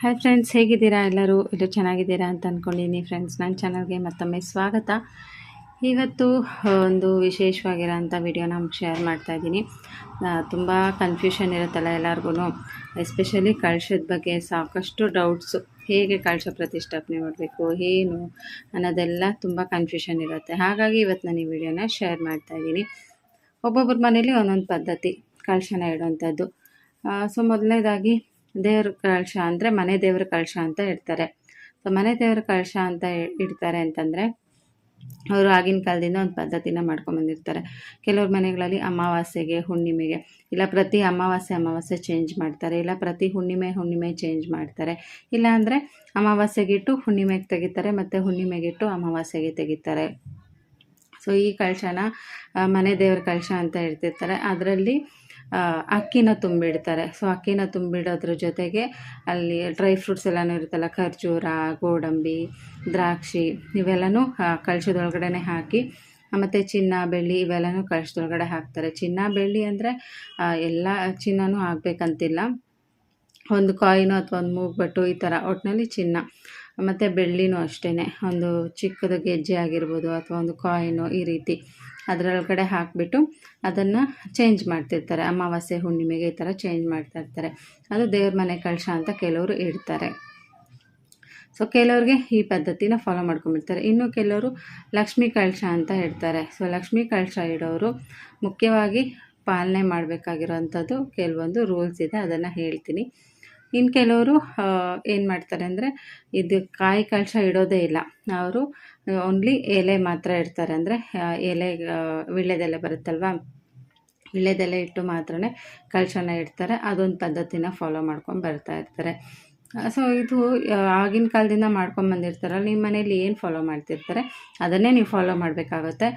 Hi friends ಹೇಗಿದ್ದೀರಾ ಎಲ್ಲರೂ? ಎಲ್ಲರೂ ಚೆನ್ನಾಗಿದ್ದೀರಾ ಅಂತ ಅಂದ್ಕೊಂಡಿದ್ದೀನಿ ಫ್ರೆಂಡ್ಸ್ ನನ್ನ ಚಾನಲ್ಗೆ ಮತ್ತೊಮ್ಮೆ ಸ್ವಾಗತ. ಇವತ್ತು ಒಂದು ವಿಶೇಷವಾಗಿರೋಂಥ ವಿಡಿಯೋನ ಶೇರ್ ಮಾಡ್ತಾಯಿದ್ದೀನಿ ತುಂಬ ಕನ್ಫ್ಯೂಷನ್ ಇರುತ್ತಲ್ಲ ಎಲ್ಲರಿಗೂ ಎಸ್ಪೆಷಲಿ ಕಳಶದ ಬಗ್ಗೆ ಸಾಕಷ್ಟು ಡೌಟ್ಸು ಹೇಗೆ ಕಳಶ ಪ್ರತಿಷ್ಠಾಪನೆ ಮಾಡಬೇಕು, ಏನು ಅನ್ನೋದೆಲ್ಲ ತುಂಬ ಕನ್ಫ್ಯೂಷನ್ ಇರುತ್ತೆ. ಹಾಗಾಗಿ ಇವತ್ತು ನಾನು ಈ ವಿಡಿಯೋನ ಶೇರ್ ಮಾಡ್ತಾಯಿದ್ದೀನಿ ಒಬ್ಬೊಬ್ಬರ ಮನೇಲಿ ಒಂದೊಂದು ಪದ್ಧತಿ ಕಳಶನ ಇಡೋವಂಥದ್ದು. ಸೊ ಮೊದಲನೇದಾಗಿ ದೇವ್ರ ಕಳಶ ಅಂದರೆ ಮನೆ ದೇವ್ರ ಕಳಶ ಅಂತ ಇಡ್ತಾರೆ. ಸೊ ಮನೆ ದೇವ್ರ ಕಳಶ ಅಂತ ಇಡ್ತಾರೆ ಅಂತಂದರೆ ಅವರು ಆಗಿನ ಕಾಲದಿಂದ ಒಂದು ಪದ್ಧತಿನ ಮಾಡ್ಕೊಂಬಂದಿರ್ತಾರೆ ಕೆಲವ್ರ ಮನೆಗಳಲ್ಲಿ ಅಮಾವಾಸ್ಯೆಗೆ, ಹುಣ್ಣಿಮೆಗೆ, ಇಲ್ಲ ಪ್ರತಿ ಅಮಾವಾಸ್ಯೆ ಅಮಾವಾಸ್ಯೆ ಚೇಂಜ್ ಮಾಡ್ತಾರೆ, ಇಲ್ಲ ಪ್ರತಿ ಹುಣ್ಣಿಮೆ ಹುಣ್ಣಿಮೆ ಚೇಂಜ್ ಮಾಡ್ತಾರೆ. ಇಲ್ಲ ಅಂದರೆ ಅಮಾವಾಸ್ಯೆಗಿಟ್ಟು ಹುಣ್ಣಿಮೆಗೆ ತೆಗಿತಾರೆ ಮತ್ತು ಹುಣ್ಣಿಮೆಗಿಟ್ಟು ಅಮಾವಾಸ್ಯೆಗೆ ತೆಗಿತಾರೆ. ಸೊ ಈ ಕಳಶನ ಮನೆ ದೇವ್ರ ಕಳಶ ಅಂತ ಹೇಳ್ತಿರ್ತಾರೆ ಅದರಲ್ಲಿ ಅಕ್ಕಿನ ತುಂಬಿಡ್ತಾರೆ. ಸೊ ಅಕ್ಕಿನ ತುಂಬಿಡೋದ್ರ ಜೊತೆಗೆ ಅಲ್ಲಿ ಡ್ರೈ ಫ್ರೂಟ್ಸ್ ಎಲ್ಲನೂ ಇರುತ್ತಲ್ಲ, ಖರ್ಜೂರ, ಗೋಡಂಬಿ, ದ್ರಾಕ್ಷಿ ಇವೆಲ್ಲನೂ ಕಳಶದೊಳಗಡೆ ಹಾಕಿ ಮತ್ತು ಚಿನ್ನ, ಬೆಳ್ಳಿ ಇವೆಲ್ಲನೂ ಕಳಶದೊಳಗಡೆ ಹಾಕ್ತಾರೆ. ಚಿನ್ನ, ಬೆಳ್ಳಿ ಅಂದರೆ ಎಲ್ಲ ಚಿನ್ನನೂ ಹಾಕ್ಬೇಕಂತಿಲ್ಲ. ಒಂದು ಕಾಯಿನು ಅಥವಾ ಒಂದು ಮೂಗ್ಬಟ್ಟು ಈ ಥರ ಒಟ್ಟಿನಲ್ಲಿ ಚಿನ್ನ, ಮತ್ತು ಬೆಳ್ಳಿನೂ ಅಷ್ಟೇ ಒಂದು ಚಿಕ್ಕದು ಗೆಜ್ಜೆ ಆಗಿರ್ಬೋದು ಅಥವಾ ಒಂದು ಕಾಯಿನು ಈ ರೀತಿ. ಅದರೊಳಗಡೆ ಹಾಕಿಬಿಟ್ಟು ಅದನ್ನು ಚೇಂಜ್ ಮಾಡ್ತಿರ್ತಾರೆ. ಅಮಾವಾಸ್ಯೆ ಹುಣ್ಣಿಮೆಗೆ ಈ ಥರ ಚೇಂಜ್ ಮಾಡ್ತಾ ಇರ್ತಾರೆ. ಅದು ದೇವ್ರ ಮನೆ ಕಳಶ ಅಂತ ಕೆಲವರು ಇಡ್ತಾರೆ ಸೊ ಕೆಲವ್ರಿಗೆ ಈ ಪದ್ಧತಿನ ಫಾಲೋ ಮಾಡ್ಕೊಂಬಿಡ್ತಾರೆ ಇನ್ನು ಕೆಲವರು ಲಕ್ಷ್ಮೀ ಕಳಶ ಅಂತ ಹೇಳ್ತಾರೆ. ಸೊ ಲಕ್ಷ್ಮೀ ಕಳಶ ಇಡೋರು ಮುಖ್ಯವಾಗಿ ಪಾಲನೆ ಮಾಡಬೇಕಾಗಿರೋವಂಥದ್ದು ಕೆಲವೊಂದು ರೂಲ್ಸ್ ಇದೆ. ಅದನ್ನು ಹೇಳ್ತೀನಿ. ಇನ್ನು ಕೆಲವರು ಏನು ಮಾಡ್ತಾರೆ ಅಂದರೆ, ಇದು ಕಾಯಿ ಕಳಶ ಇಡೋದೇ ಇಲ್ಲ. ಅವರು ಓನ್ಲಿ ಎಲೆ ಮಾತ್ರ ಇಡ್ತಾರೆ ಅಂದರೆ ಎಲೆ ವಿಳ್ಯದೆಲೆ ಬರುತ್ತಲ್ವಾ? ವಿಳ್ಯದೆಲೆ ಇಟ್ಟು ಮಾತ್ರ ಕಳಶನ ಇಡ್ತಾರೆ. ಅದೊಂದು ಪದ್ಧತಿನ ಫಾಲೋ ಮಾಡ್ಕೊಂಡು ಬರ್ತಾ ಇರ್ತಾರೆ. ಸೊ ಇದು ಆಗಿನ ಕಾಲದಿಂದ ಮಾಡ್ಕೊಂಡು ಬಂದಿರ್ತಾರಲ್ಲ ನಿಮ್ಮ ಮನೇಲಿ ಏನು ಫಾಲೋ ಮಾಡ್ತಿರ್ತಾರೆ? ಅದನ್ನೇ ನೀವು ಫಾಲೋ ಮಾಡಬೇಕಾಗುತ್ತೆ.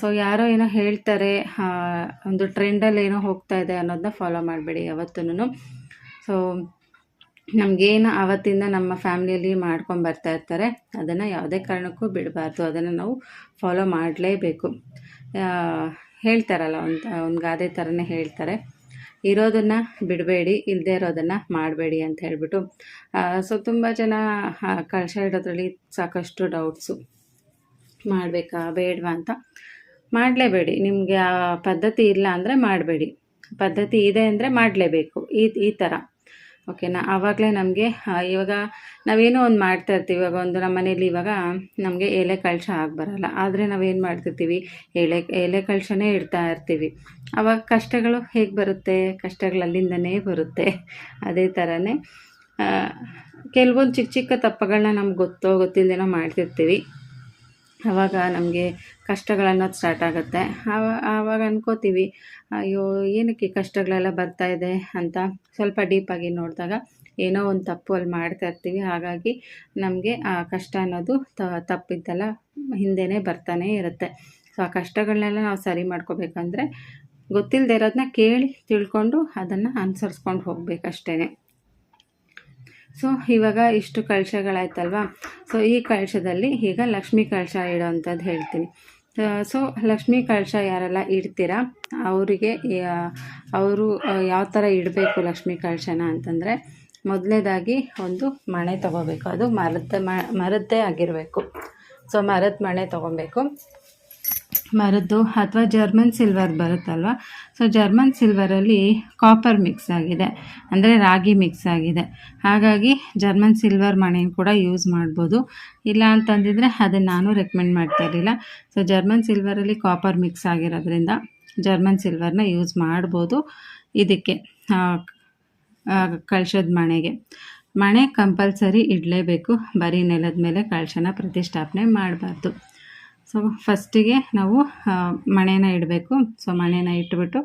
ಸೊ ಯಾರೋ ಏನೋ ಹೇಳ್ತಾರೆ ಒಂದು ಟ್ರೆಂಡಲ್ಲಿ ಏನೋ ಹೋಗ್ತಾ ಇದೆ ಅನ್ನೋದನ್ನ ಫಾಲೋ ಮಾಡಬೇಡಿ ಯಾವತ್ತೂ ಸೊ ನಮಗೇನು ಆವತ್ತಿಂದ ನಮ್ಮ ಫ್ಯಾಮಿಲಿಯಲ್ಲಿ ಮಾಡ್ಕೊಂಡು ಬರ್ತಾ ಇರ್ತಾರೆ. ಅದನ್ನು ಯಾವುದೇ ಕಾರಣಕ್ಕೂ ಬಿಡಬಾರ್ದು. ಅದನ್ನು ನಾವು ಫಾಲೋ ಮಾಡಲೇಬೇಕು. ಹೇಳ್ತಾರಲ್ಲ, ಒಂದು ಒಂದು ಗಾದೆ ಥರನೇ ಹೇಳ್ತಾರೆ. ಇರೋದನ್ನು ಬಿಡಬೇಡಿ ಇಲ್ಲದೆ ಇರೋದನ್ನು ಮಾಡಬೇಡಿ ಅಂತ ಹೇಳಿಬಿಟ್ಟು. ಸೊ ತುಂಬ ಜನ ಕಳಶ ಇಡೋದ್ರಲ್ಲಿ ಸಾಕಷ್ಟು ಡೌಟ್ಸು ಮಾಡಬೇಕಾ, ಬೇಡವಾ ಅಂತ ಮಾಡಲೇಬೇಡಿ. ನಿಮಗೆ ಆ ಪದ್ಧತಿ ಇಲ್ಲ ಅಂದರೆ ಮಾಡಬೇಡಿ. ಪದ್ಧತಿ ಇದೆ ಅಂದರೆ ಮಾಡಲೇಬೇಕು. ಈ ಈ ಥರ ಓಕೆನಾ ಆವಾಗಲೇ ನಮಗೆ ಇವಾಗ ನಾವೇನೋ ಒಂದು ಮಾಡ್ತಾ ಇರ್ತೀವಿ. ಇವಾಗ ಒಂದು ನಮ್ಮ ಮನೇಲಿ ಇವಾಗ ನಮಗೆ ಎಲೆ ಕಳಶ ಆಗಿ ಬರೋಲ್ಲ. ಆದರೆ ನಾವೇನು ಮಾಡ್ತಿರ್ತೀವಿ? ಎಲೆ ಎಲೆ ಕಳಶನೇ ಇಡ್ತಾ ಇರ್ತೀವಿ. ಆವಾಗ ಕಷ್ಟಗಳು ಹೇಗೆ ಬರುತ್ತೆ? ಕಷ್ಟಗಳು ಅಲ್ಲಿಂದನೇ ಬರುತ್ತೆ. ಅದೇ ಥರನೇ ಕೆಲವೊಂದು ಚಿಕ್ಕ ಚಿಕ್ಕ ತಪ್ಪುಗಳನ್ನ ನಮ್ಗೆ ಗೊತ್ತೋ ಗೊತ್ತಿಲ್ಲದೇನೋ ಮಾಡ್ತಿರ್ತೀವಿ. ಆವಾಗ ನಮಗೆ ಕಷ್ಟಗಳನ್ನೋದು ಸ್ಟಾರ್ಟ್ ಆಗುತ್ತೆ. ಆವಾಗ ಅನ್ಕೋತೀವಿ, ಅಯ್ಯೋ, ಏನಕ್ಕೆ ಕಷ್ಟಗಳೆಲ್ಲ ಬರ್ತಾ ಇದೆ ಅಂತ ಸ್ವಲ್ಪ ಡೀಪಾಗಿ ನೋಡಿದಾಗ ಏನೋ ಒಂದು ತಪ್ಪು ಅಲ್ಲಿ ಮಾಡ್ತಾ ಇರ್ತೀವಿ. ಹಾಗಾಗಿ ನಮಗೆ ಆ ಕಷ್ಟ ಅನ್ನೋದು ತಪ್ಪಿದ್ದೆಲ್ಲ ಹಿಂದೆನೇ ಬರ್ತಾನೆ ಇರುತ್ತೆ. ಸೊ ಆ ಕಷ್ಟಗಳನ್ನೆಲ್ಲ ನಾವು ಸರಿ ಮಾಡ್ಕೋಬೇಕಂದ್ರೆ ಗೊತ್ತಿಲ್ಲದೆ ಇರೋದನ್ನ ಕೇಳಿ ತಿಳ್ಕೊಂಡು ಅದನ್ನು ಅನುಸರಿಸ್ಕೊಂಡು ಹೋಗ್ಬೇಕಷ್ಟೇ ಸೊ, ಇವಾಗ ಇಷ್ಟು ಕಳಶಗಳಾಯ್ತಲ್ವ ಸೊ, ಈ ಕಳಶದಲ್ಲಿ ಈಗ ಲಕ್ಷ್ಮೀ ಕಳಶ ಇಡೋವಂಥದ್ದು ಹೇಳ್ತೀನಿ. ಸೊ, ಲಕ್ಷ್ಮೀ ಕಳಶ ಯಾರೆಲ್ಲ ಇಡ್ತೀರಾ? ಅವರಿಗೆ ಅವರು ಯಾವ ಥರ ಇಡಬೇಕು ಲಕ್ಷ್ಮೀ ಕಳಶನ ಅಂತಂದರೆ ಮೊದಲನೇದಾಗಿ ಒಂದು ಮಣೆ ತೊಗೋಬೇಕು. ಅದು ಮರದ ಮರದ್ದೇ ಆಗಿರಬೇಕು. ಸೊ, ಮರದ ಮಣೆ ತೊಗೊಬೇಕು. ಮರದ್ದು ಅಥವಾ ಜರ್ಮನ್ ಸಿಲ್ವರ್ ಬರುತ್ತಲ್ವ? ಸೊ ಜರ್ಮನ್ ಸಿಲ್ವರಲ್ಲಿ ಕಾಪರ್ ಮಿಕ್ಸ್ ಆಗಿದೆ. ಅಂದರೆ ರಾಗಿ ಮಿಕ್ಸ್ ಆಗಿದೆ. ಹಾಗಾಗಿ ಜರ್ಮನ್ ಸಿಲ್ವರ್ ಮಣೆ ಕೂಡ ಯೂಸ್ ಮಾಡ್ಬೋದು. ಇಲ್ಲ ಅಂತಂದಿದ್ರೆ ಅದನ್ನು ನಾನು ರೆಕಮೆಂಡ್ ಮಾಡ್ತಾ ಇರಲಿಲ್ಲ. ಸೊ ಜರ್ಮನ್ ಸಿಲ್ವರಲ್ಲಿ ಕಾಪರ್ ಮಿಕ್ಸ್ ಆಗಿರೋದ್ರಿಂದ ಜರ್ಮನ್ ಸಿಲ್ವರ್ನ ಯೂಸ್ ಮಾಡ್ಬೋದು ಇದಕ್ಕೆ ಕಳ್ಸದ ಮಣೆಗೆ. ಮಣೆ ಕಂಪಲ್ಸರಿ ಇಡಲೇಬೇಕು. ಬರೀ ನೆಲದ ಮೇಲೆ ಕಳಶನ ಪ್ರತಿಷ್ಠಾಪನೆ ಮಾಡಬಾರ್ದು. ಸೊ ಫಸ್ಟಿಗೆ ನಾವು ಮಣೆನ ಇಡಬೇಕು. ಸೊ ಮಣೆನ ಇಟ್ಬಿಟ್ಟು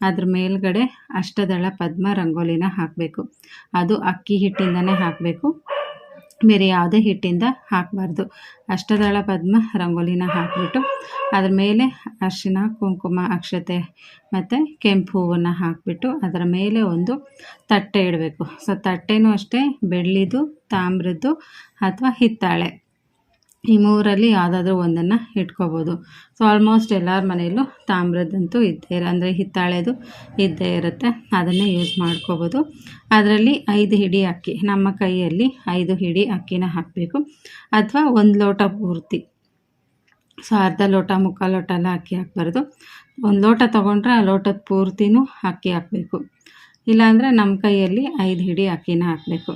ಅದ್ರ ಮೇಲ್ಗಡೆ ಅಷ್ಟದಳ ಪದ್ಮ ರಂಗೋಲಿನ ಹಾಕಬೇಕು. ಅದು ಅಕ್ಕಿ ಹಿಟ್ಟಿಂದನೇ ಹಾಕಬೇಕು. ಬೇರೆ ಯಾವುದೇ ಹಿಟ್ಟಿಂದ ಹಾಕಬಾರ್ದು. ಅಷ್ಟದಳ ಪದ್ಮ ರಂಗೋಲಿನ ಹಾಕಿಬಿಟ್ಟು ಅದ್ರ ಮೇಲೆ ಅರಿಶಿನ ಕುಂಕುಮ, ಅಕ್ಷತೆ ಮತ್ತು ಕೆಂಪು ಹೂವನ್ನು ಹಾಕಿಬಿಟ್ಟು ಅದರ ಮೇಲೆ ಒಂದು ತಟ್ಟೆ ಇಡಬೇಕು. ಸೊ ತಟ್ಟೆನೂ ಅಷ್ಟೇ ಬೆಳ್ಳಿದು, ತಾಮ್ರದ್ದು ಅಥವಾ ಹಿತ್ತಾಳೆ. ಈ ಮೂರಲ್ಲಿ ಯಾವುದಾದ್ರೂ ಒಂದನ್ನು ಇಟ್ಕೋಬೋದು. ಸೊ ಆಲ್ಮೋಸ್ಟ್ ಎಲ್ಲರ ಮನೆಯಲ್ಲೂ ತಾಮ್ರದಂತೂ ಇದ್ದೇ ಇರೋ, ಅಂದರೆ ಹಿತ್ತಾಳೆದು ಇದ್ದೇ ಇರುತ್ತೆ. ಅದನ್ನೇ ಯೂಸ್ ಮಾಡ್ಕೋಬೋದು. ಅದರಲ್ಲಿ ಐದು ಹಿಡಿ ಅಕ್ಕಿ, ನಮ್ಮ ಕೈಯಲ್ಲಿ ಐದು ಹಿಡಿ ಅಕ್ಕಿನ ಹಾಕಬೇಕು. ಅಥವಾ ಒಂದು ಲೋಟ ಪೂರ್ತಿ. ಸೊ ಅರ್ಧ ಲೋಟ, ಮುಕ್ಕಾಲು ಲೋಟ ಎಲ್ಲ ಅಕ್ಕಿ ಹಾಕ್ಬಾರ್ದು. ಒಂದು ಲೋಟ ತೊಗೊಂಡ್ರೆ ಆ ಲೋಟದ ಪೂರ್ತಿನೂ ಅಕ್ಕಿ ಹಾಕಬೇಕು. ಇಲ್ಲಾಂದರೆ ನಮ್ಮ ಕೈಯಲ್ಲಿ ಐದು ಹಿಡಿ ಅಕ್ಕಿನ ಹಾಕಬೇಕು.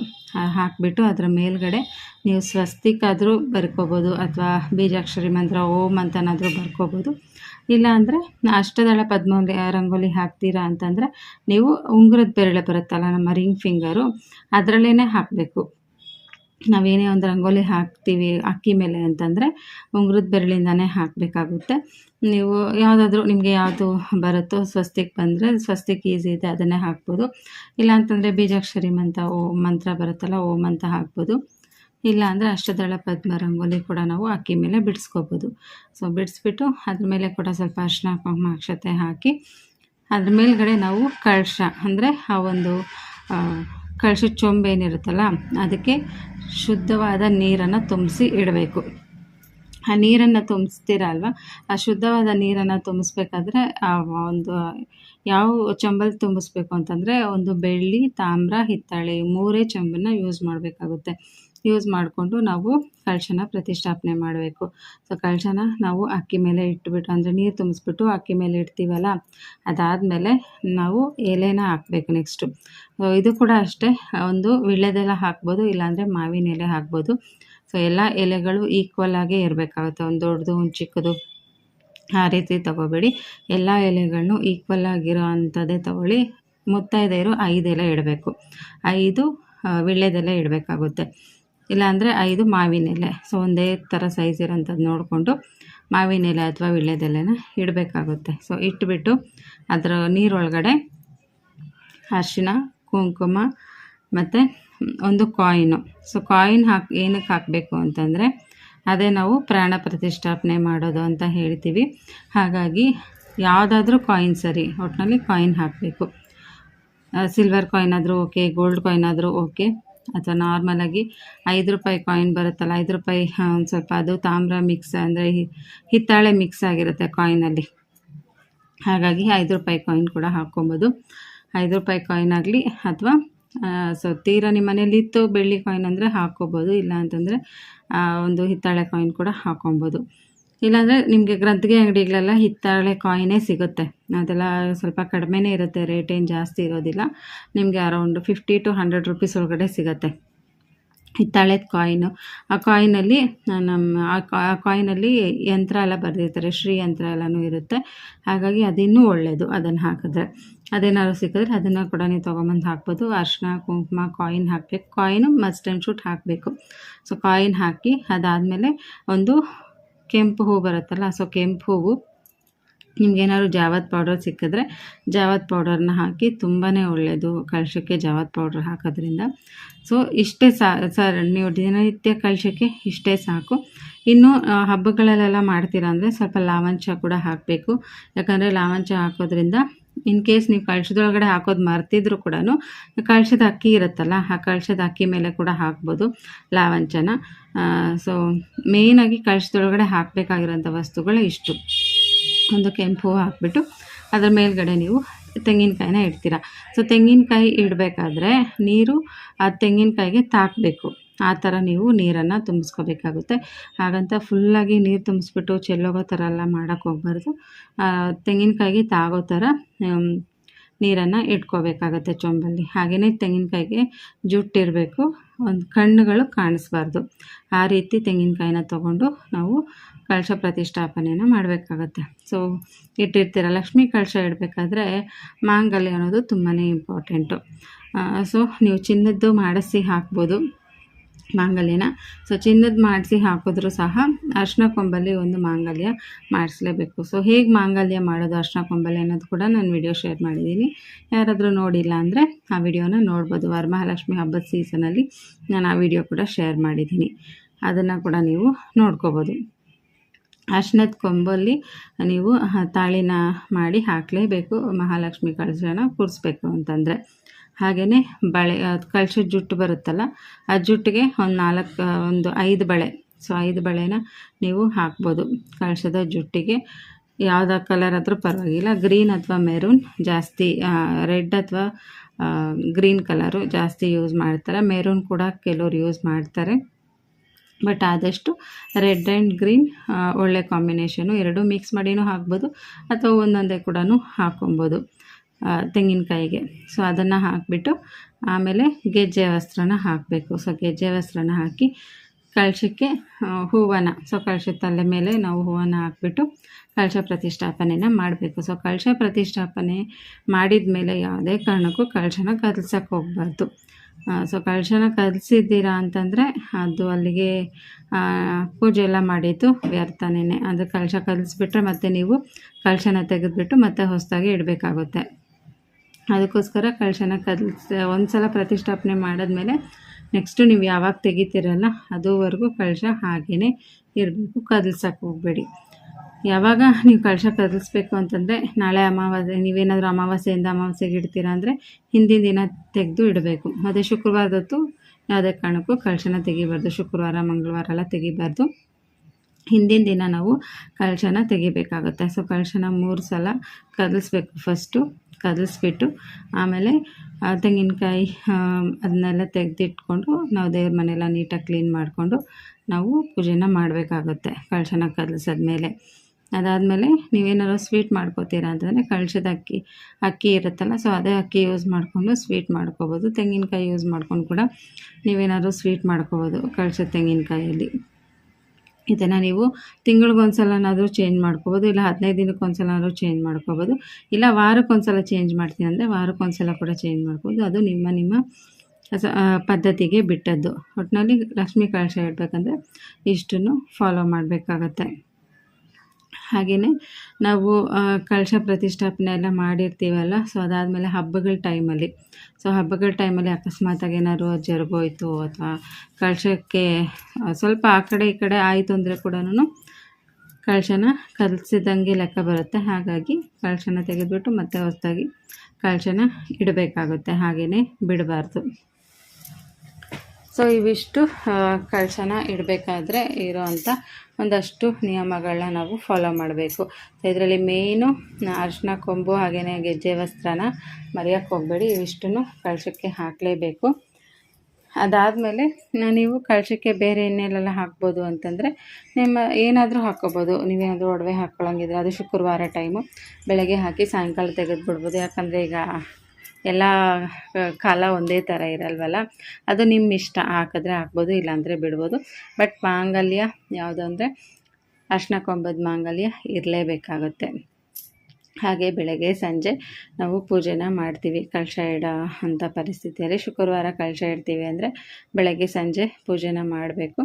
ಹಾಕಿಬಿಟ್ಟು ಅದರ ಮೇಲ್ಗಡೆ ನೀವು ಸ್ವಸ್ತಿಕಾದರೂ ಬರ್ಕೋಬೋದು ಅಥವಾ ಬೀಜಾಕ್ಷರಿ ಮಂತ್ರ, ಓಂ ಅಂತನಾದರೂ ಬರ್ಕೋಬೋದು. ಇಲ್ಲಾಂದರೆ ಅಷ್ಟದಳ ಪದ್ಮ ರಂಗೋಲಿ ಹಾಕ್ತೀರಾ ಅಂತಂದರೆ ನೀವು ಉಂಗುರದ ಬೆರಳೆ ಬರುತ್ತಲ್ಲ, ನಮ್ಮ ರಿಂಗ್ ಫಿಂಗರು ಅದರಲ್ಲೇ ಹಾಕಬೇಕು. ನಾವೇನೇ ಒಂದು ರಂಗೋಲಿ ಹಾಕ್ತೀವಿ, ಅಕ್ಕಿ ಮೇಲೆ ಅಂತಂದರೆ ಉಂಗುರದ ಬೆರಳಿಂದನೇ ಹಾಕಬೇಕಾಗುತ್ತೆ. ನೀವು ಯಾವುದಾದ್ರೂ ನಿಮಗೆ ಯಾವುದು ಬರುತ್ತೋ ಸ್ವಸ್ತಿಕ್ ಬಂದರೆ ಸ್ವಸ್ತಿಕ್ ಈಸಿ ಇದೆ, ಅದನ್ನೇ ಹಾಕ್ಬೋದು. ಇಲ್ಲ ಅಂತಂದರೆ ಬೀಜಾಕ್ಷರಿ ಮಂತ್ರ, ಓ ಮಂತ್ರ ಬರುತ್ತಲ್ಲ, ಓಂ ಅಂತ ಹಾಕ್ಬೋದು. ಇಲ್ಲ ಅಂದರೆ ಅಷ್ಟದಳ ಪದ್ಮ ರಂಗೋಲಿ ಕೂಡ ನಾವು ಅಕ್ಕಿ ಮೇಲೆ ಬಿಡಿಸ್ಕೋಬೋದು. ಸೊ ಬಿಡಿಸ್ಬಿಟ್ಟು ಅದ್ರ ಮೇಲೆ ಕೂಡ ಸ್ವಲ್ಪ ಅರ್ಶಿನ ಕುಂಕುಮ, ಅಕ್ಷತೆ ಹಾಕಿ ಅದ್ರ ಮೇಲ್ಗಡೆ ನಾವು ಕಳಶ ಅಂದರೆ ಆ ಒಂದು ಕಳಶದ ಚೊಂಬೆ ಏನಿರುತ್ತಲ್ಲ, ಅದಕ್ಕೆ ಶುದ್ಧವಾದ ನೀರನ್ನು ತುಂಬಿಸಿ ಇಡಬೇಕು. ಆ ನೀರನ್ನು ತುಂಬಿಸ್ತೀರ ಅಲ್ವಾ ಆ ಶುದ್ಧವಾದ ನೀರನ್ನು ತುಂಬಿಸ್ಬೇಕಾದ್ರೆ ಒಂದು ಯಾವ ಚೊಂಬಲ್ಲಿ ತುಂಬಿಸ್ಬೇಕು ಅಂತಂದರೆ ಒಂದು ಬೆಳ್ಳಿ, ತಾಮ್ರ, ಹಿತ್ತಾಳೆ ಮೂರೇ ಚೊಂಬನ್ನು ಯೂಸ್ ಮಾಡಬೇಕಾಗುತ್ತೆ. ಯೂಸ್ ಮಾಡಿಕೊಂಡು ನಾವು ಕಳಶನ ಪ್ರತಿಷ್ಠಾಪನೆ ಮಾಡಬೇಕು. ಸೊ ಕಳಶನ ನಾವು ಅಕ್ಕಿ ಮೇಲೆ ಇಟ್ಬಿಟ್ಟು, ಅಂದರೆ ನೀರು ತುಂಬಿಸ್ಬಿಟ್ಟು ಅಕ್ಕಿ ಮೇಲೆ ಇಡ್ತೀವಲ್ಲ, ಅದಾದಮೇಲೆ ನಾವು ಎಲೆನ ಹಾಕಬೇಕು ನೆಕ್ಸ್ಟು ಇದು ಕೂಡ ಅಷ್ಟೇ. ಒಂದು ವಿಳ್ಯದೆಲ್ಲ ಹಾಕ್ಬೋದು, ಇಲ್ಲಾಂದರೆ ಮಾವಿನ ಎಲೆ ಹಾಕ್ಬೋದು. ಸೊ ಎಲ್ಲ ಎಲೆಗಳು ಈಕ್ವಲ್ ಆಗೇ ಇರಬೇಕಾಗುತ್ತೆ. ಒಂದು ದೊಡ್ಡದು, ಒಂದು ಚಿಕ್ಕದು, ಆ ರೀತಿ ತೊಗೋಬೇಡಿ. ಎಲ್ಲ ಎಲೆಗಳನ್ನು ಈಕ್ವಲ್ ಆಗಿರೋ ಅಂಥದ್ದೇ ತಗೊಳ್ಳಿ. ಮುತ್ತೈದೆಯರು ಐದು ಎಲೆ ಇಡಬೇಕು. ಐದು ವಿಳ್ಯದೆಲೆ ಇಡಬೇಕಾಗುತ್ತೆ. ಇಲ್ಲಾಂದರೆ ಐದು ಮಾವಿನ ಎಲೆ. ಸೊ ಒಂದೇ ಥರ ಸೈಜ್ ಇರೋಂಥದ್ದು ನೋಡಿಕೊಂಡು ಮಾವಿನ ಎಲೆ ಅಥವಾ ವಿಳ್ಯದೆಲೆನ ಇಡಬೇಕಾಗುತ್ತೆ. ಸೊ ಇಟ್ಬಿಟ್ಟು ಅದರ ನೀರೊಳಗಡೆ ಅರಿಶಿನ ಕುಂಕುಮ ಮತ್ತು ಒಂದು ಕಾಯಿನು. ಸೊ ಕಾಯಿನ್ ಹಾಕಿ ಏನಕ್ಕೆ ಹಾಕಬೇಕು ಅಂತಂದರೆ ಅದೇ ನಾವು ಪ್ರಾಣ ಪ್ರತಿಷ್ಠಾಪನೆ ಮಾಡೋದು ಅಂತ ಹೇಳ್ತೀವಿ. ಹಾಗಾಗಿ ಯಾವುದಾದ್ರೂ ಕಾಯಿನ್ ಸರಿ ಒಟ್ಟಿನಲ್ಲಿ ಕಾಯಿನ್ ಹಾಕಬೇಕು. ಸಿಲ್ವರ್ ಕಾಯಿನ್ ಆದರೂ ಓಕೆ, ಗೋಲ್ಡ್ ಕಾಯಿನ್ ಆದರೂ ಓಕೆ, ಅಥವಾ ನಾರ್ಮಲಾಗಿ ಐದು ರೂಪಾಯಿ ಕಾಯಿನ್ ಬರುತ್ತಲ್ಲ, ಐದು ರೂಪಾಯಿ ಒಂದು ಸ್ವಲ್ಪ ಅದು ತಾಮ್ರ ಮಿಕ್ಸ್ ಅಂದರೆ ಹಿತ್ತಾಳೆ ಮಿಕ್ಸ್ ಆಗಿರುತ್ತೆ ಕಾಯಿನಲ್ಲಿ. ಹಾಗಾಗಿ ಐದು ರೂಪಾಯಿ ಕಾಯಿನ್ ಕೂಡ ಹಾಕ್ಕೊಬೋದು. ಐದು ರೂಪಾಯಿ ಕಾಯಿನ್ ಆಗಲಿ ಅಥವಾ ಸೊ ತೀರಾ ನಿಮ್ಮ ಮನೇಲಿ ಇತ್ತು ಬೆಳ್ಳಿ ಕಾಯಿನ್ ಅಂದರೆ ಹಾಕ್ಕೋಬೋದು, ಇಲ್ಲ ಅಂತಂದರೆ ಒಂದು ಹಿತ್ತಾಳೆ ಕಾಯಿನ್ ಕೂಡ ಹಾಕ್ಕೊಬೋದು. ಇಲ್ಲಾಂದರೆ ನಿಮಗೆ ಗ್ರಂಥಿಗೆ ಅಂಗಡಿಗಳೆಲ್ಲ ಹಿತ್ತಾಳೆ ಕಾಯಿನೇ ಸಿಗುತ್ತೆ. ಅದೆಲ್ಲ ಸ್ವಲ್ಪ ಕಡಿಮೆನೇ ಇರುತ್ತೆ ರೇಟ್ ಏನು ಜಾಸ್ತಿ ಇರೋದಿಲ್ಲ. ನಿಮಗೆ around fifty to hundred rupees ಒಳಗಡೆ ಸಿಗುತ್ತೆ. ಹಿತ್ತಾಳೆದ ಕಾಯಿನು ಆ ಕಾಯಿನಲ್ಲಿ ನಮ್ಮ ಆ ಕಾಯಿನಲ್ಲಿ ಯಂತ್ರ ಎಲ್ಲ ಬರೆದಿರ್ತಾರೆ, ಶ್ರೀ ಯಂತ್ರ ಎಲ್ಲನೂ ಇರುತ್ತೆ. ಹಾಗಾಗಿ ಅದಿನ್ನೂ ಒಳ್ಳೆಯದು ಅದನ್ನು ಹಾಕಿದ್ರೆ. ಅದೇನಾದ್ರು ಸಿಕ್ಕಿದ್ರೆ ಅದನ್ನು ಕೂಡ ನೀವು ತೊಗೊಂಬಂದು ಹಾಕ್ಬೋದು. ಅರ್ಶಿನ ಕುಂಕುಮ ಕಾಯಿನ್ ಹಾಕಬೇಕು. ಕಾಯಿನು ಮಸ್ಟ್ ಆ್ಯಂಡ್ ಶೂಟ್ ಹಾಕಬೇಕು. ಸೊ ಕಾಯಿನ್ ಹಾಕಿ ಅದಾದಮೇಲೆ ಒಂದು ಕೆಂಪು ಹೂವು ಬರುತ್ತಲ್ಲ ಸೊ ಕೆಂಪು ಹೂವು. ನಿಮ್ಗೇನಾದ್ರು ಜಾವತ್ ಪೌಡರ್ ಸಿಕ್ಕಿದ್ರೆ ಜಾವತ್ ಪೌಡರ್ನ ಹಾಕಿ ತುಂಬಾ ಒಳ್ಳೆಯದು ಕಳಶಕ್ಕೆ ಜಾವತ್ ಪೌಡರ್ ಹಾಕೋದ್ರಿಂದ. ಸೊ ಇಷ್ಟೇ ಸರ್, ನೀವು ದಿನನಿತ್ಯ ಕಳಶಕ್ಕೆ ಇಷ್ಟೇ ಸಾಕು. ಇನ್ನು ಹಬ್ಬಗಳಲ್ಲೆಲ್ಲ ಮಾಡ್ತೀರಾ ಅಂದರೆ ಸ್ವಲ್ಪ ಲಾವಂಚ ಕೂಡ ಹಾಕಬೇಕು. ಯಾಕಂದರೆ ಲಾವಂಚ ಹಾಕೋದ್ರಿಂದ ಇನ್ ಕೇಸ್ ನೀವು ಕಳಶದೊಳಗಡೆ ಹಾಕೋದು ಮರ್ತಿದ್ರು ಕೂಡ ಕಳಶದ ಅಕ್ಕಿ ಇರುತ್ತಲ್ಲ, ಆ ಕಳಶದ ಅಕ್ಕಿ ಮೇಲೆ ಕೂಡ ಹಾಕ್ಬೋದು ಲಾವಂಚನ. ಸೊ ಮೇಯ್ನಾಗಿ ಕಳಶದೊಳಗಡೆ ಹಾಕಬೇಕಾಗಿರೋಂಥ ವಸ್ತುಗಳು ಇಷ್ಟು. ಒಂದು ಕೆಂಪು ಹಾಕ್ಬಿಟ್ಟು ಅದರ ಮೇಲ್ಗಡೆ ನೀವು ತೆಂಗಿನಕಾಯಿನ ಇಡ್ತೀರ. ಸೊ ತೆಂಗಿನಕಾಯಿ ಇಡಬೇಕಾದ್ರೆ ನೀರು ಆ ತೆಂಗಿನಕಾಯಿಗೆ ತಾಕಬೇಕು. ಆ ಥರ ನೀವು ನೀರನ್ನು ತುಂಬಿಸ್ಕೋಬೇಕಾಗುತ್ತೆ. ಹಾಗಂತ ಫುಲ್ಲಾಗಿ ನೀರು ತುಂಬಿಸ್ಬಿಟ್ಟು ಚೆಲ್ಲೋಗೋ ಥರ ಎಲ್ಲ ಮಾಡೋಕ್ಕೆ ಹೋಗ್ಬಾರ್ದು. ತೆಂಗಿನಕಾಯಿಗೆ ತಾಗೋ ಥರ ನೀರನ್ನು ಇಟ್ಕೋಬೇಕಾಗತ್ತೆ ಚೊಂಬಲ್ಲಿ. ಹಾಗೆಯೇ ತೆಂಗಿನಕಾಯಿಗೆ ಜುಟ್ಟಿರಬೇಕು. ಒಂದು ಕಣ್ಣುಗಳು ಕಾಣಿಸ್ಬಾರ್ದು. ಆ ರೀತಿ ತೆಂಗಿನಕಾಯಿನ ತೊಗೊಂಡು ನಾವು ಕಳಶ ಪ್ರತಿಷ್ಠಾಪನೆಯನ್ನು ಮಾಡಬೇಕಾಗತ್ತೆ. ಸೊ, ಇಟ್ಟಿರ್ತೀರ, ಲಕ್ಷ್ಮೀ ಕಳಶ ಇಡಬೇಕಾದ್ರೆ ಮಾಂಗಲ್ಯ ಅನ್ನೋದು ತುಂಬಾ ಇಂಪಾರ್ಟೆಂಟು. ಸೊ, ನೀವು ಚಿನ್ನದ್ದು ಮಾಡಿಸಿ ಹಾಕ್ಬೋದು. ಮಾಂಗಲ್ಯನ. ಸೊ ಚಿನ್ನದ ಮಾಡಿಸಿ ಹಾಕಿದ್ರೂ ಸಹ ಅರ್ಶಿನ ಕೊಂಬಲ್ಲಿ ಒಂದು ಮಾಂಗಲ್ಯ ಮಾಡಿಸ್ಲೇಬೇಕು. ಸೊ ಹೇಗೆ ಮಾಂಗಲ್ಯ ಮಾಡೋದು ಅರ್ಶಿನ ಕೊಂಬಲ್ಲಿ ಅನ್ನೋದು ಕೂಡ ನಾನು ವಿಡಿಯೋ ಶೇರ್ ಮಾಡಿದ್ದೀನಿ. ಯಾರಾದರೂ ನೋಡಿಲ್ಲ ಅಂದರೆ ಆ ವಿಡಿಯೋನ ನೋಡ್ಬೋದು. ವರಮಹಾಲಕ್ಷ್ಮಿ ಹಬ್ಬದ ಸೀಸನಲ್ಲಿ ನಾನು ಆ ವಿಡಿಯೋ ಕೂಡ ಶೇರ್ ಮಾಡಿದ್ದೀನಿ. ಅದನ್ನು ಕೂಡ ನೀವು ನೋಡ್ಕೋಬೋದು. ಅರ್ಶಿನದ ಕೊಂಬಲ್ಲಿ ನೀವು ತಾಳಿನ ಮಾಡಿ ಹಾಕಲೇಬೇಕು. ಮಹಾಲಕ್ಷ್ಮಿ ಕಳಶನ ಕೂರಿಸ್ಬೇಕು ಅಂತಂದರೆ. ಹಾಗೆಯೇ ಬಳೆ ಕಳ್ಸದ ಜುಟ್ಟು ಬರುತ್ತಲ್ಲ, ಆ ಜುಟ್ಟಿಗೆ ಒಂದು ನಾಲ್ಕು ಒಂದು ಐದು ಬಳೆ. ಸೊ ಐದು ಬಳೆನ ನೀವು ಹಾಕ್ಬೋದು ಕಳಶದ ಜುಟ್ಟಿಗೆ. ಯಾವುದೇ ಕಲರ್ ಆದರೂ ಪರವಾಗಿಲ್ಲ. ಗ್ರೀನ್ ಅಥವಾ ಮೆರೂನ್ ಜಾಸ್ತಿ ರೆಡ್ ಅಥವಾ ಗ್ರೀನ್ ಕಲರು ಜಾಸ್ತಿ ಯೂಸ್ ಮಾಡ್ತಾರೆ. ಮೆರೂನ್ ಕೂಡ ಕೆಲವ್ರು ಯೂಸ್ ಮಾಡ್ತಾರೆ. ಬಟ್ ಆದಷ್ಟು ರೆಡ್ ಆ್ಯಂಡ್ ಗ್ರೀನ್ ಒಳ್ಳೆ ಕಾಂಬಿನೇಷನು ಎರಡೂ ಮಿಕ್ಸ್ ಮಾಡಿನೂ ಹಾಕ್ಬೋದು ಅಥವಾ ಒಂದೊಂದೇ ಕೂಡ ಹಾಕ್ಕೊಬೋದು ತೆಂಗಿನಕಾಯಿಗೆ. ಸೊ ಅದನ್ನು ಹಾಕಿಬಿಟ್ಟು ಆಮೇಲೆ ಗೆಜ್ಜೆ ವಸ್ತ್ರನ ಹಾಕಬೇಕು. ಸೊ ಗೆಜ್ಜೆ ವಸ್ತ್ರನ ಹಾಕಿ ಕಳಶಕ್ಕೆ ಹೂವನ ಸೊ ಕಳಶದ ತಲೆ ಮೇಲೆ ನಾವು ಹೂವನ್ನು ಹಾಕ್ಬಿಟ್ಟು ಕಳಶ ಪ್ರತಿಷ್ಠಾಪನೆನ ಮಾಡಬೇಕು. ಸೊ ಕಳಶ ಪ್ರತಿಷ್ಠಾಪನೆ ಮಾಡಿದ ಮೇಲೆ ಯಾವುದೇ ಕಾರಣಕ್ಕೂ ಕಳಶನ ಕದಲ್ಸಕ್ಕೆ ಹೋಗ್ಬಾರ್ದು. ಸೊ ಕಳಶನ ಕದಲ್ಸಿದ್ದೀರಾ ಅಂತಂದರೆ ಅದು ಅಲ್ಲಿಗೆ ಪೂಜೆ ಎಲ್ಲ ಮಾಡಿದ್ದು ವ್ಯರ್ಥನೇ ಅದು ಕಳಶ ಕದಲ್ಸ್ಬಿಟ್ರೆ ಮತ್ತೆ ನೀವು ಕಳಶನ ತೆಗೆದುಬಿಟ್ಟು ಮತ್ತೆ ಹೊಸದಾಗಿ ಇಡಬೇಕಾಗುತ್ತೆ. ಅದಕ್ಕೋಸ್ಕರ ಕಳಶನ ಕಲ್ಸ ಒಂದು ಸಲ ಪ್ರತಿಷ್ಠಾಪನೆ ಮಾಡಿದ್ಮೇಲೆ ನೆಕ್ಸ್ಟು ನೀವು ಯಾವಾಗ ತೆಗಿತೀರಲ್ಲ ಅದುವರೆಗೂ ಕಳಶ ಹಾಗೇ ಇರಬೇಕು ಕದಲ್ಸಕ್ಕೆ ಹೋಗಬೇಡಿ. ಯಾವಾಗ ನೀವು ಕಳಶ ಕದಲಿಸ್ಬೇಕು ಅಂತಂದರೆ ನಾಳೆ ಅಮಾವಾಸ್ಯೆ, ನೀವೇನಾದರೂ ಅಮಾವಾಸ್ಯೆಯಿಂದ ಅಮಾವಾಸ್ಯೆಗೆ ಇಡ್ತೀರಾ ಅಂದರೆ ಹಿಂದಿನ ದಿನ ತೆಗೆದು ಇಡಬೇಕು. ಅದೇ ಶುಕ್ರವಾರದೊತ್ತು ಯಾವುದೇ ಕಾರಣಕ್ಕೂ ಕಳಶನ ತೆಗಿಬಾರ್ದು, ಶುಕ್ರವಾರ, ಮಂಗಳವಾರ ಎಲ್ಲ ತೆಗಿಬಾರ್ದು. ಹಿಂದಿನ ದಿನ ನಾವು ಕಳಶನ ತೆಗಿಬೇಕಾಗುತ್ತೆ. ಸೊ ಕಳಶನ ಮೂರು ಸಲ ಕದಲಿಸ್ಬೇಕು ಫಸ್ಟು ಕದಲಿಸ್ಬಿಟ್ಟು ಆಮೇಲೆ ತೆಂಗಿನಕಾಯಿ ಅದನ್ನೆಲ್ಲ ತೆಗೆದಿಟ್ಕೊಂಡು ನಾವು ದೇವ್ರ ಮನೆಯೆಲ್ಲ ನೀಟಾಗಿ ಕ್ಲೀನ್ ಮಾಡಿಕೊಂಡು ನಾವು ಪೂಜೆನ ಮಾಡಬೇಕಾಗುತ್ತೆ ಕಳಶನ ಕದಲಿಸಿದ್ಮೇಲೆ. ಅದಾದಮೇಲೆ ನೀವೇನಾದ್ರು ಸ್ವೀಟ್ ಮಾಡ್ಕೋತೀರಾ ಅಂತಂದರೆ ಕಳಶದ ಅಕ್ಕಿ ಅಕ್ಕಿ ಇರುತ್ತಲ್ಲ, ಸೊ ಅದೇ ಅಕ್ಕಿ ಯೂಸ್ ಮಾಡಿಕೊಂಡು ಸ್ವೀಟ್ ಮಾಡ್ಕೋಬೋದು. ತೆಂಗಿನಕಾಯಿ ಯೂಸ್ ಮಾಡ್ಕೊಂಡು ಕೂಡ ನೀವೇನಾದ್ರು ಸ್ವೀಟ್ ಮಾಡ್ಕೋಬೋದು ಕಳಶದ ತೆಂಗಿನಕಾಯಲ್ಲಿ. ಇದನ್ನು ನೀವು ತಿಂಗಳಿಗೊಂದ್ಸಲನಾದರೂ ಚೇಂಜ್ ಮಾಡ್ಕೋಬೋದು, ಇಲ್ಲ ಹದಿನೈದು ದಿನಕ್ಕೊಂದ್ಸಲನಾದರೂ ಚೇಂಜ್ ಮಾಡ್ಕೋಬೋದು, ಇಲ್ಲ ವಾರಕ್ಕೊಂದ್ಸಲ ಚೇಂಜ್ ಮಾಡ್ತೀನಿ ಅಂದರೆ ವಾರಕ್ಕೊಂದ್ಸಲ ಕೂಡ ಚೇಂಜ್ ಮಾಡ್ಬೋದು ಅದು ನಿಮ್ಮ ನಿಮ್ಮ ಪದ್ಧತಿಗೆ ಬಿಟ್ಟದ್ದು. ಒಟ್ಟಿನಲ್ಲಿ ಲಕ್ಷ್ಮೀ ಕಳಶ ಇಡಬೇಕಂದ್ರೆ ಇಷ್ಟನ್ನು ಫಾಲೋ ಮಾಡಬೇಕಾಗತ್ತೆ. ಹಾಗೆಯೇ ನಾವು ಕಳಶ ಪ್ರತಿಷ್ಠಾಪನೆ ಎಲ್ಲ ಮಾಡಿರ್ತೀವಲ್ಲ ಸೊ ಅದಾದಮೇಲೆ ಹಬ್ಬಗಳ ಟೈಮಲ್ಲಿ ಸೊ ಹಬ್ಬಗಳ ಟೈಮಲ್ಲಿ ಅಕಸ್ಮಾತಾಗಿ ಏನಾದ್ರು ಜರುಗೋಯಿತು ಅಥವಾ ಕಳಶಕ್ಕೆ ಸ್ವಲ್ಪ ಆ ಕಡೆ ಈ ಕಡೆ ಆಯಿತು ಅಂದರೆ ಕೂಡ ಕಳಶನ ಕಲಸಿದಂಗೆ ಲೆಕ್ಕ ಬರುತ್ತೆ. ಹಾಗಾಗಿ ಕಳಶನ ತೆಗೆದುಬಿಟ್ಟು ಮತ್ತೆ ಹೊಸದಾಗಿ ಕಳಶನ ಇಡಬೇಕಾಗುತ್ತೆ. ಹಾಗೆಯೇ ಬಿಡಬಾರ್ದು. ಸೊ ಇವಿಷ್ಟು ಕಳಶನ ಇಡಬೇಕಾದ್ರೆ ಇರೋವಂಥ ಒಂದಷ್ಟು ನಿಯಮಗಳನ್ನ ನಾವು ಫಾಲೋ ಮಾಡಬೇಕು. ಇದರಲ್ಲಿ ಮೇಯ್ನು ಅರಿಶಿನ ಕೊಂಬು ಹಾಗೆಯೇ ಗೆಜ್ಜೆ, ವಸ್ತ್ರನ ಮರೆಯೋಕ್ಕೆ ಹೋಗಬೇಡಿ. ಇವಿಷ್ಟನ್ನು ಕಳಶಕ್ಕೆ ಹಾಕಲೇಬೇಕು. ಅದಾದಮೇಲೆ ನೀವು ಕಳಶಕ್ಕೆ ಬೇರೆ ಎಣ್ಣೆಲೆಲ್ಲ ಹಾಕ್ಬೋದು ಅಂತಂದರೆ ನಿಮ್ಮ ಏನಾದರೂ ಹಾಕ್ಕೋಬೋದು. ನೀವೇನಾದರೂ ಒಡವೆ ಹಾಕ್ಕೊಳ್ಳೋಂಗಿದ್ರೆ ಅದು ಶುಕ್ರವಾರ ಟೈಮು ಬೆಳಗ್ಗೆ ಹಾಕಿ ಸಾಯಂಕಾಲ ತೆಗೆದು ಬಿಡ್ಬೋದು ಯಾಕಂದರೆ ಈಗ ಎಲ್ಲ ಕಾಲ ಒಂದೇ ಥರ ಇರಲ್ವಲ್ಲ? ಅದು ನಿಮ್ಮ ಇಷ್ಟ. ಹಾಕಿದ್ರೆ ಹಾಕ್ಬೋದು, ಇಲ್ಲಾಂದರೆ ಬಿಡ್ಬೋದು. ಬಟ್ ಮಾಂಗಲ್ಯ ಯಾವುದು ಅಂದರೆ ಅರ್ಶಿನ ಕೊಂಬದ ಮಾಂಗಲ್ಯ ಇರಲೇಬೇಕಾಗುತ್ತೆ. ಹಾಗೆ ಬೆಳಗ್ಗೆ, ಸಂಜೆ ನಾವು ಪೂಜೆನ ಮಾಡ್ತೀವಿ. ಕಳಶ ಇಡೋ ಅಂಥ ಪರಿಸ್ಥಿತಿಯಲ್ಲಿ ಶುಕ್ರವಾರ ಕಳಶ ಇಡ್ತೀವಿ ಅಂದರೆ ಬೆಳಗ್ಗೆ, ಸಂಜೆ ಪೂಜೆನ ಮಾಡಬೇಕು.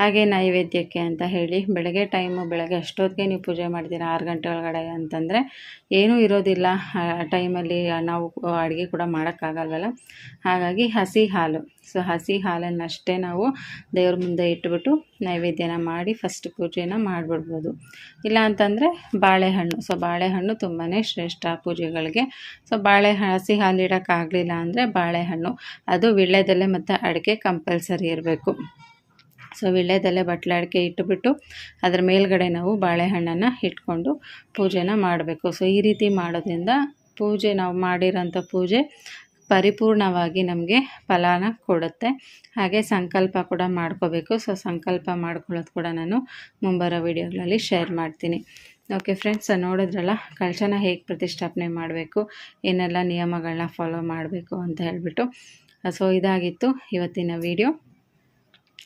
ಹಾಗೆ ನೈವೇದ್ಯಕ್ಕೆ ಅಂತ ಹೇಳಿ ಬೆಳಗ್ಗೆ ಟೈಮು ಬೆಳಗ್ಗೆ ಅಷ್ಟೊತ್ತಿಗೆ ನೀವು ಪೂಜೆ ಮಾಡ್ತೀರಾ? ಆರು ಗಂಟೆ ಒಳಗಡೆ ಅಂತಂದರೆ ಏನೂ ಇರೋದಿಲ್ಲ. ಆ ಟೈಮಲ್ಲಿ ನಾವು ಅಡುಗೆ ಕೂಡ ಮಾಡೋಕ್ಕಾಗಲ್ವಲ್ಲ. ಹಾಗಾಗಿ ಹಸಿ ಹಾಲು. ಸೊ ಹಸಿ ಹಾಲನ್ನಷ್ಟೇ ನಾವು ದೇವ್ರ ಮುಂದೆ ಇಟ್ಬಿಟ್ಟು ನೈವೇದ್ಯನ ಮಾಡಿ ಫಸ್ಟ್ ಪೂಜೆನ ಮಾಡಿಬಿಡ್ಬೋದು. ಇಲ್ಲ ಅಂತಂದರೆ ಬಾಳೆಹಣ್ಣು. ಸೊ ಬಾಳೆಹಣ್ಣು ತುಂಬಾ ಶ್ರೇಷ್ಠ ಪೂಜೆಗಳಿಗೆ. ಸೊ ಬಾಳೆ ಹಸಿ ಹಾಲು ಇಡೋಕ್ಕಾಗಲಿಲ್ಲ ಅಂದರೆ ಬಾಳೆಹಣ್ಣು. ಅದು ವೀಳ್ಯದೆಲೆ ಮತ್ತು ಅಡಿಕೆ ಕಂಪಲ್ಸರಿ ಇರಬೇಕು. ಸೊ ವೀಳ್ಯದೆಲೆ ಬಟ್ಲೆ ಅಡಿಕೆ ಇಟ್ಟುಬಿಟ್ಟು ಅದರ ಮೇಲ್ಗಡೆ ನಾವು ಬಾಳೆಹಣ್ಣನ್ನು ಇಟ್ಕೊಂಡು ಪೂಜೆನ ಮಾಡಬೇಕು. ಸೊ ಈ ರೀತಿ ಮಾಡೋದ್ರಿಂದ ಪೂಜೆ ನಾವು ಮಾಡಿರೋಂಥ ಪೂಜೆ ಪರಿಪೂರ್ಣವಾಗಿ ನಮಗೆ ಫಲಾನ ಕೊಡುತ್ತೆ. ಹಾಗೆ ಸಂಕಲ್ಪ ಕೂಡ ಮಾಡ್ಕೋಬೇಕು. ಸೊ ಸಂಕಲ್ಪ ಮಾಡ್ಕೊಳ್ಳೋದು ಕೂಡ ನಾನು ಮುಂಬರೋ ವಿಡಿಯೋಗಳಲ್ಲಿ ಶೇರ್ ಮಾಡ್ತೀನಿ. ಓಕೆ ಫ್ರೆಂಡ್ಸ್ ನೋಡಿದ್ರಲ್ಲ ಕಳಶನ ಹೇಗೆ ಪ್ರತಿಷ್ಠಾಪನೆ ಮಾಡಬೇಕು, ಏನೆಲ್ಲ ನಿಯಮಗಳನ್ನ ಫಾಲೋ ಮಾಡಬೇಕು ಅಂತ ಹೇಳಿಬಿಟ್ಟು. ಸೊ ಇದಾಗಿತ್ತು ಇವತ್ತಿನ ವಿಡಿಯೋ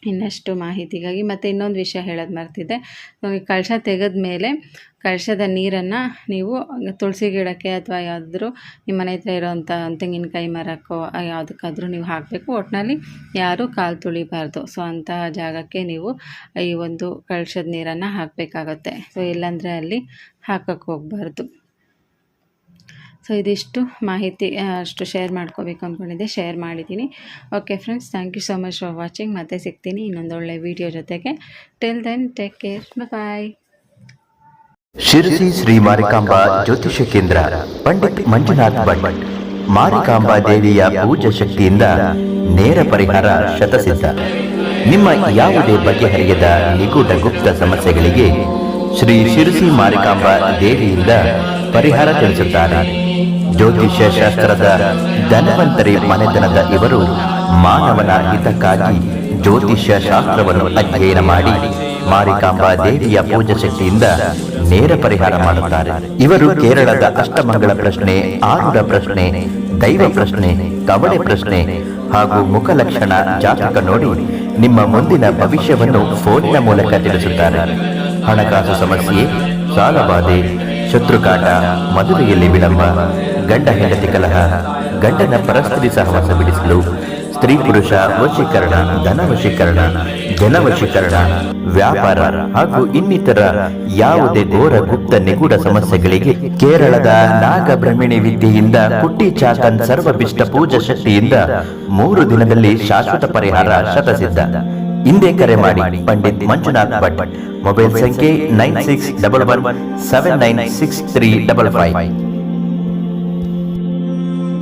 ಇನ್ನಷ್ಟು ಮಾಹಿತಿಗಾಗಿ ಮತ್ತು ಇನ್ನೊಂದು ವಿಷಯ ಹೇಳೋದು ಮರ್ತಿದ್ದೆ. ಕಳಶ ತೆಗೆದ ಮೇಲೆ ಕಳಶದ ನೀರನ್ನು ನೀವು ತುಳಸಿ ಗಿಡಕ್ಕೆ ಅಥವಾ ಯಾವುದಾದ್ರೂ ನಿಮ್ಮ ಮನೆ ಹತ್ರ ಇರೋವಂಥ ತೆಂಗಿನಕಾಯಿ ಮರಕ್ಕೋ, ಯಾವುದಕ್ಕಾದರೂ ನೀವು ಹಾಕಬೇಕು. ಒಟ್ಟಿನಲ್ಲಿ ಯಾರೂ ಕಾಲು ತುಳಿಬಾರ್ದು. ಸೊ ಅಂತಹ ಜಾಗಕ್ಕೆ ನೀವು ಈ ಒಂದು ಕಳಶದ ನೀರನ್ನು ಹಾಕಬೇಕಾಗತ್ತೆ. ಸೊ, ಇಲ್ಲಾಂದರೆ ಅಲ್ಲಿ ಹಾಕಕ್ಕೆ ಹೋಗಬಾರ್ದು. ಸೊ ಇದಿಷ್ಟು ಮಾಹಿತಿ ಅಷ್ಟು ಶೇರ್ ಮಾಡ್ಕೋಬೇಕು ಅಂದ್ಕೊಂಡಿದ್ದೆ. ಶೇರ್ ಮಾಡಿದ್ದೀನಿ okay friends thank you so much for watching ಮತ್ತೆ ಸಿಗ್ತೀನಿ ಇನ್ನೊಂದು ಒಳ್ಳೆ ವಿಡಿಯೋ ಜೊತೆಗೆ. Till then take care bye Sirsi Shri Marikamba Jyotishya Kendra, Pandit Manjunath Bhat, Marikamba ದೇವಿಯ ಪೂಜಾ ಶಕ್ತಿಯಿಂದ ನೇರ ಪರಿಹಾರ ಶತಸಿದ್ಧ. ನಿಮ್ಮ ಯಾವುದೇ ಬಗೆಹರಿಯದ ನಿಗೂಢ ಗುಪ್ತ ಸಮಸ್ಯೆಗಳಿಗೆ ಶ್ರೀ ಶಿರಸಿ ಮಾರಿಕಾಂಬಾ ದೇವಿಯಿಂದ ಪರಿಹಾರ ತಿಳಿಸುತ್ತಾರೆ. ಜ್ಯೋತಿಷ್ಯ ಶಾಸ್ತ್ರದ ಧನವಂತರಿ ಮನೆತನದ ಇವರು ಮಾನವನ ಹಿತಕ್ಕಾಗಿ ಜ್ಯೋತಿಷ್ಯ ಶಾಸ್ತ್ರವನ್ನು ಅಧ್ಯಯನ ಮಾಡಿ ಮಾರಿಕಾಂಬಾ ದೇವಿಯ ಪೂಜಾ ಶಕ್ತಿಯಿಂದ ನೇರ ಪರಿಹಾರ ಮಾಡುತ್ತಾರೆ. ಇವರು ಕೇರಳದ ಅಷ್ಟಮಂಗಳ ಪ್ರಶ್ನೆ ಆರುಡ ಪ್ರಶ್ನೆ, ದೈವ ಪ್ರಶ್ನೆ, ಕವಳೆ ಪ್ರಶ್ನೆ ಹಾಗೂ ಮುಖಲಕ್ಷಣ ಜಾತಕ ನೋಡಿ ನಿಮ್ಮ ಮುಂದಿನ ಭವಿಷ್ಯವನ್ನು ಫೋನಿನ ಮೂಲಕ ತಿಳಿಸುತ್ತಾರೆ. ಹಣಕಾಸು ಸಮಸ್ಯೆ, ಸಾಲಬಾಧೆ, ಶತ್ರುಕಾಟ, ಮದುವೆಯಲ್ಲಿ ವಿಳಂಬ ಗಂಡ ಹೆಂಡತಿ ಕಲಹ, ಗಂಡನ ಪರಸ್ಪರಿ ಸಹವಾಸ ಬಿಡಿಸಲು, ಸ್ತ್ರೀ ಪುರುಷ ವಶೀಕರಣ, ಧನ ವಶೀಕರಣ ಜನ ವಶೀಕರಣ, ವ್ಯಾಪಾರ ಹಾಗೂ ಇನ್ನಿತರ ಯಾವುದೇ ಘೋರ ಗುಪ್ತ ನಿಗೂಢ ಸಮಸ್ಯೆಗಳಿಗೆ ಕೇರಳದ ನಾಗಬ್ರಹ್ಮಿಣಿ ವಿದ್ಯೆಯಿಂದ, ಕುಟ್ಟಿ ಚಾತನ್ ಸರ್ವಭಿಷ್ಟ ಪೂಜಾ ಶಕ್ತಿಯಿಂದ ಮೂರು ದಿನದಲ್ಲಿ ಶಾಶ್ವತ ಪರಿಹಾರ ಶತಸಿದ್ಧ. ಹಿಂದೆ ಕರೆ ಮಾಡಿ, ಪಂಡಿತ್ ಮಂಜುನಾಥ್ ಭಟ್. ಮೊಬೈಲ್ ಸಂಖ್ಯೆ nine six double one, seven nine six three double five.